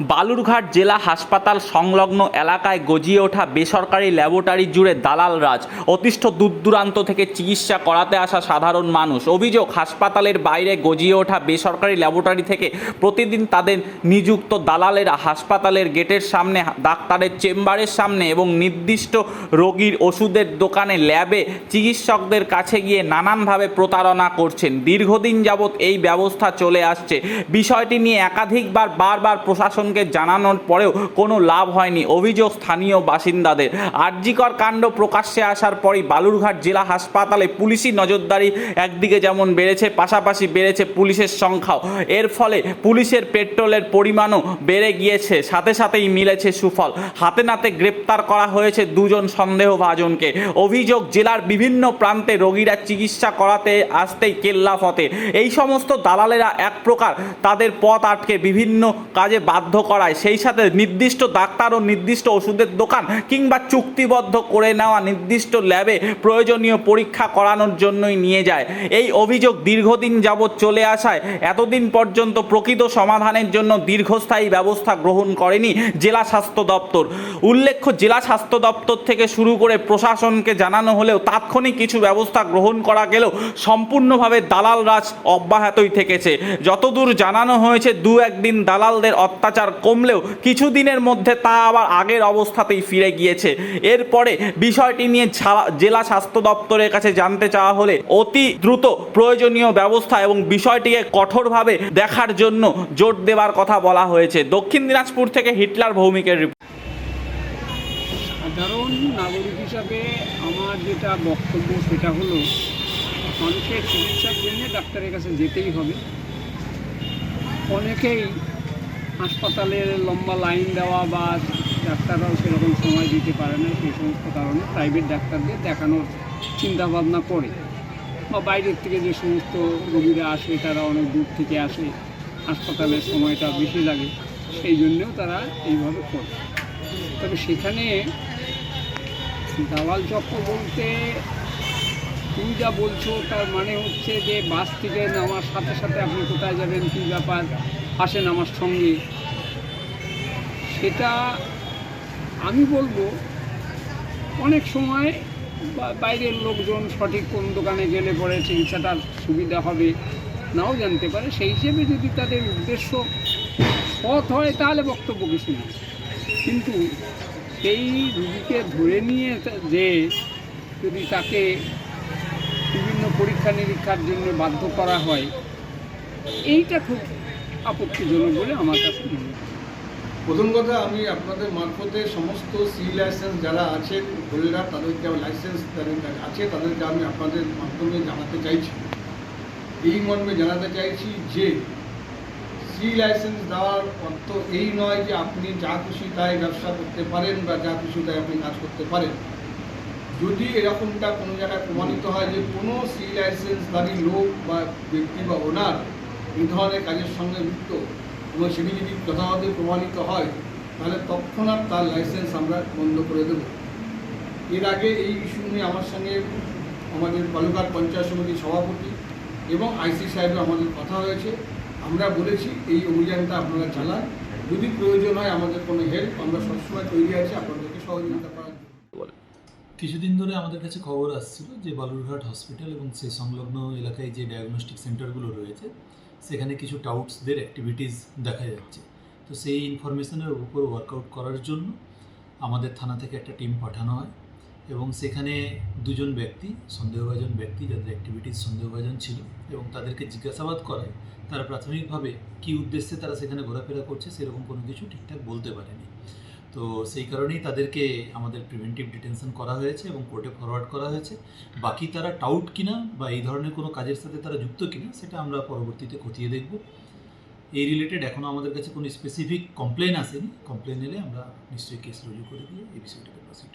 বালুরঘাট জেলা হাসপাতাল সংলগ্ন এলাকায় গজিয়ে ওঠা বেসরকারি ল্যাবরেটরি জুড়ে দালাল রাজ। অতিষ্ঠ দূর দূরান্ত থেকে চিকিৎসা করাতে আসা সাধারণ মানুষ। অভিযোগ, হাসপাতালের বাইরে গজিয়ে ওঠা বেসরকারি ল্যাবরেটরি থেকে প্রতিদিন তাদের নিযুক্ত দালালেরা হাসপাতালের গেটের সামনে, ডাক্তারের চেম্বারের সামনে এবং নির্দিষ্ট রোগীর ওষুধের দোকানে ল্যাবে চিকিৎসকদের কাছে গিয়ে নানানভাবে প্রতারণা করছেন। দীর্ঘদিন যাবৎ এই ব্যবস্থা চলে আসছে। বিষয়টি নিয়ে একাধিকবার বারবার প্রশাসনকে জানানোর পরেও কোনো লাভ হয়নি। অভিযোগ স্থানীয় বাসিন্দাদের। আর্যিকর কাণ্ড প্রকাশ্যে আসার পরই বালুরঘাট জেলা হাসপাতালে পুলিশি নজরদারি একদিকে যেমন বেড়েছে, পাশাপাশি বেড়েছে পুলিশের সংখ্যাও। এর ফলে পুলিশের পেট্রোলের পরিমাণও বেড়ে গিয়েছে, সাথে সাথেই মিলেছে সুফল। হাতে নাতে গ্রেপ্তার করা হয়েছে দুজন সন্দেহভাজনকে। অভিযোগ, জেলার বিভিন্ন প্রান্তে রোগীরা চিকিৎসা করাতে আসতেই কেল্লা ফতে এই সমস্ত দালালেরা এক প্রকার তাদের পথ আটকে বিভিন্ন কাজে বাধ্য করায়। সেই সাথে নির্দিষ্ট ডাক্তার ও নির্দিষ্ট ওষুধের দোকান কিংবা চুক্তিবদ্ধ করে নেওয়া নির্দিষ্ট ল্যাবে প্রয়োজনীয় পরীক্ষা করানোর জন্যই নিয়ে যায়। এই অভিযোগ দীর্ঘদিন যাবৎ চলে আসায় এতদিন পর্যন্ত প্রকৃত সমাধানের জন্য দীর্ঘস্থায়ী ব্যবস্থা গ্রহণ করেনি জেলা স্বাস্থ্য দপ্তর। উল্লেখ্য, জেলা স্বাস্থ্য দপ্তর থেকে শুরু করে প্রশাসনকে জানানো হলেও তাৎক্ষণিক কিছু ব্যবস্থা গ্রহণ করা গেলেও সম্পূর্ণভাবে দালাল রাজ অব্যাহতই থেকেছে। যতদূর জানানো হয়েছে দু একদিন দালালদের অত্যাচার কমলেও কিছুদিনের মধ্যে তা আবার আগের অবস্থাতেই ফিরে গিয়েছে। এরপরে বিষয়টি নিয়ে জেলা স্বাস্থ্য দপ্তরের কাছে জানতে চাওয়া হলে অতি দ্রুত প্রয়োজনীয় ব্যবস্থা এবং বিষয়টিকে কঠোরভাবে দেখার জন্য জোর দেওয়ার কথা বলা হয়েছে। দক্ষিণ দিনাজপুর থেকে হিটলার ভৌমিকের রিপোর্ট। সাধারণ নাগরিক হিসাবে আমার যেটা বক্তব্য সেটা হলো, মানুষের চিকিৎসার জন্য ডাক্তারের কাছে যেতেই হবে। অনেকেই হাসপাতালের লম্বা লাইন দেওয়া বা ডাক্তাররাও সেরকম সময় দিতে পারে না সেই সমস্ত কারণে প্রাইভেট ডাক্তারদের দেখানোর চিন্তাভাবনা করে। বা বাইরের থেকে যে সমস্ত রোগীরা আসে, তারা অনেক দূর থেকে আসে, হাসপাতালের সময়টা বেশি লাগে, সেই জন্যেও তারা এইভাবে করে। তবে সেখানে দালাল চক্র বলতে তুমি যা বলছো, তার মানে হচ্ছে যে বাস থেকে নামার সাথে সাথে আপনি কোথায় যাবেন, কী ব্যাপার? আসেন আমার সঙ্গে। সেটা আমি বলব, অনেক সময় বাইরের লোকজন সঠিক কোন দোকানে গেলে পরে চিকিৎসাটার সুবিধা হবে, নাও জানতে পারে। সেই হিসেবে যদি তাদের উদ্দেশ্য সৎ হয়, তাহলে বক্তব্য কিছু না। কিন্তু সেই রুগীকে ধরে নিয়ে যে যদি তাকে পরীক্ষা নিরীক্ষার জন্য বাধ্য করা হয়, এইটা খুব আপত্তিজনক বলে আমার কাছে মনে হয়। প্রথম কথা, আমি আপনাদের মারফতে সমস্ত সি লাইসেন্স যারা আছেন হোল্ডার তাদেরকে আমার লাইসেন্স তাদের আছে, তাদেরকে আমি আপনাদের মাধ্যমে জানাতে চাইছি। এই মর্মে জানাতে চাইছি যে সি লাইসেন্স দেওয়ার অর্থ এই নয় যে আপনি যা খুশি তাই ব্যবসা করতে পারেন বা যা খুশি তাই আপনি কাজ করতে পারেন। যদি এরকমটা কোনো জায়গায় প্রমাণিত হয় যে কোনো সি লাইসেন্সধারী লোক বা ব্যক্তি বা ওনার এই ধরনের কাজের সঙ্গে যুক্ত এবং সেটি যদি যথাযথ প্রমাণিত হয়, তাহলে তৎক্ষণাৎ তার লাইসেন্স আমরা বন্ধ করে দেব। এর আগে এই ইস্যু নিয়ে আমার সঙ্গে আমাদের বালুঘাট পঞ্চায়েত সমিতির সভাপতি এবং আইসি সাহেবের আমাদের কথা হয়েছে। আমরা বলেছি এই অভিযানটা আপনারা চালান। যদি প্রয়োজন হয় আমাদের কোনো হেল্প আমরা সবসময় তৈরি আছি, আপনাদেরকে সহযোগিতা করার জন্য। কিছুদিন ধরে আমাদের কাছে খবর আসছিল যে বালুরঘাট হসপিটাল এবং সে সংলগ্ন এলাকায় যে ডায়াগনস্টিক সেন্টারগুলো রয়েছে, সেখানে কিছু টাউটসদের অ্যাক্টিভিটিস দেখা যাচ্ছে। তো সেই ইনফরমেশনের উপর ওয়ার্কআউট করার জন্য আমাদের থানা থেকে একটা টিম পাঠানো হয় এবং সেখানে দুজন ব্যক্তি, সন্দেহভাজন ব্যক্তি যাদের অ্যাক্টিভিটিস সন্দেহভাজন ছিল এবং তাদেরকে জিজ্ঞাসাবাদ করায়, তারা প্রাথমিকভাবে কী উদ্দেশ্যে তারা সেখানে ঘোরাফেরা করছে সেরকম কোনো কিছু ঠিকঠাক বলতে পারেনি। তো সেই কারণেই তাদেরকে আমাদের প্রিভেন্টিভ ডিটেনশন করা হয়েছে এবং কোর্টে ফরওয়ার্ড করা হয়েছে। বাকি তারা টাউট কিনা বা এই ধরনের কোনো কাজের সাথে তারা যুক্ত কিনা, সেটা আমরা পরবর্তীতে খতিয়ে দেখব। এই রিলেটেড এখনও আমাদের কাছে কোনো স্পেসিফিক কমপ্লেন আসেনি। কমপ্লেন এলে আমরা নিশ্চয়ই কেস রুজু করে দিয়ে এই বিষয়টাকে প্রসিড